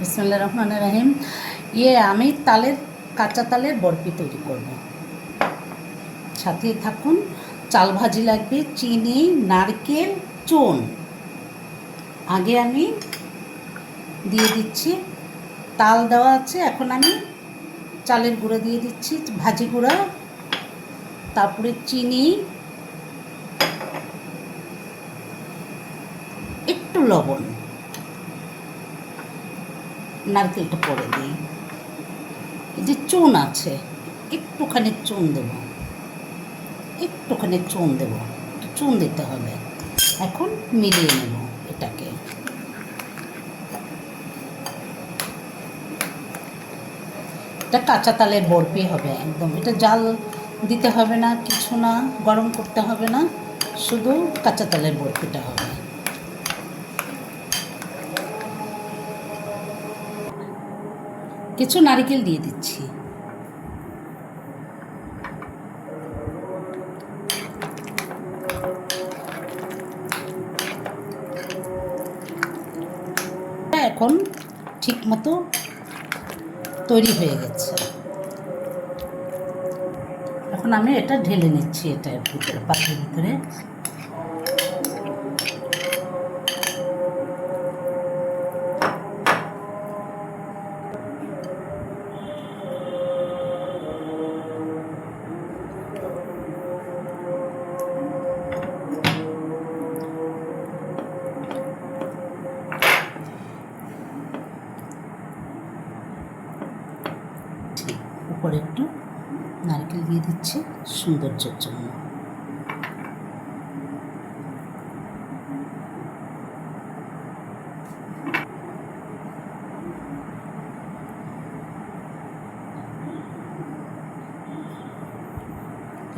বিসমুল্লাহ রহমান রাহিম। ইয়ে আমি তালের, কাঁচা তালের বরফি তৈরি করব। সাথে থাকুন, চাল ভাজি লাগবে, চিনি, নারকেল চুন আগে আমি দিয়ে দিচ্ছি, তাল দেওয়া আছে, এখন আমি চালের গুঁড়ো দিয়ে দিচ্ছি, ভাজি গুঁড়া, তারপরে চিনি, একটু লবণ। নারকেলটা পরে দিই। এই যে চুন আছে, একটুখানি চুন দেব। একটুখানি চুন দেব। একটু চুন দিতে হবে। এখন মিলিয়ে নেব এটাকে। এটা কাঁচা তালের বরফি হবে একদম। এটা জাল দিতে হবে না, কিছু না, গরম করতে হবে না। শুধু কাঁচা তালের বরফিটা হবে। কিছু নারকেল দিয়ে দিচ্ছি। এখন ঠিক মতো তৈরি হয়ে গেছে। এখন আমি এটা ঢেলে নিচ্ছি এটা ভিতরে ভিতরে। উপরে একটু নারকেল দিয়ে দিচ্ছি সৌন্দর্যের জন্য।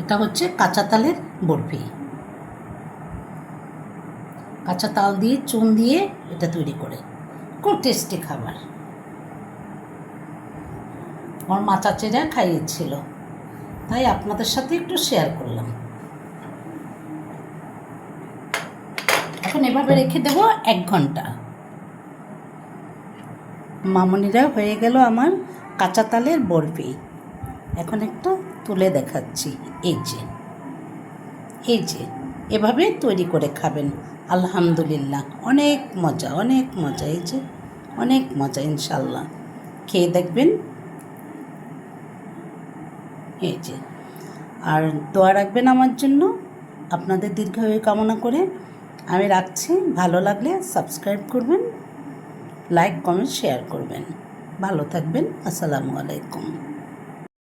এটা হচ্ছে কাঁচা তালের বরফি। কাঁচা তাল দিয়ে, চুন দিয়ে এটা তৈরি করে। খুব টেস্টি খাবার। আমার মা চাচিরা খাইয়েছিল। তাই আপনাদের সাথে একটু শেয়ার করলাম। এখন এভাবে রেখে দেব এক ঘণ্টা। মামনিরা হয়ে গেল আমার কাঁচা তালের বরফি। এখন একটা তুলে দেখাচ্ছি। এই যে এই যে, এভাবে তৈরি করে খাবেন। আলহামদুলিল্লাহ, অনেক মজা অনেক মজা। এই যে, অনেক মজা ইনশাল্লাহ খেয়ে দেখবেন এই যে। আর দোয়া রাখবেন আমার জন্য। আপনাদের দীর্ঘায়ু কামনা করে আমি রাখছি। ভালো লাগলে সাবস্ক্রাইব করবেন লাইক কমেন্ট শেয়ার করবেন। ভালো থাকবেন। আসসালামু আলাইকুম।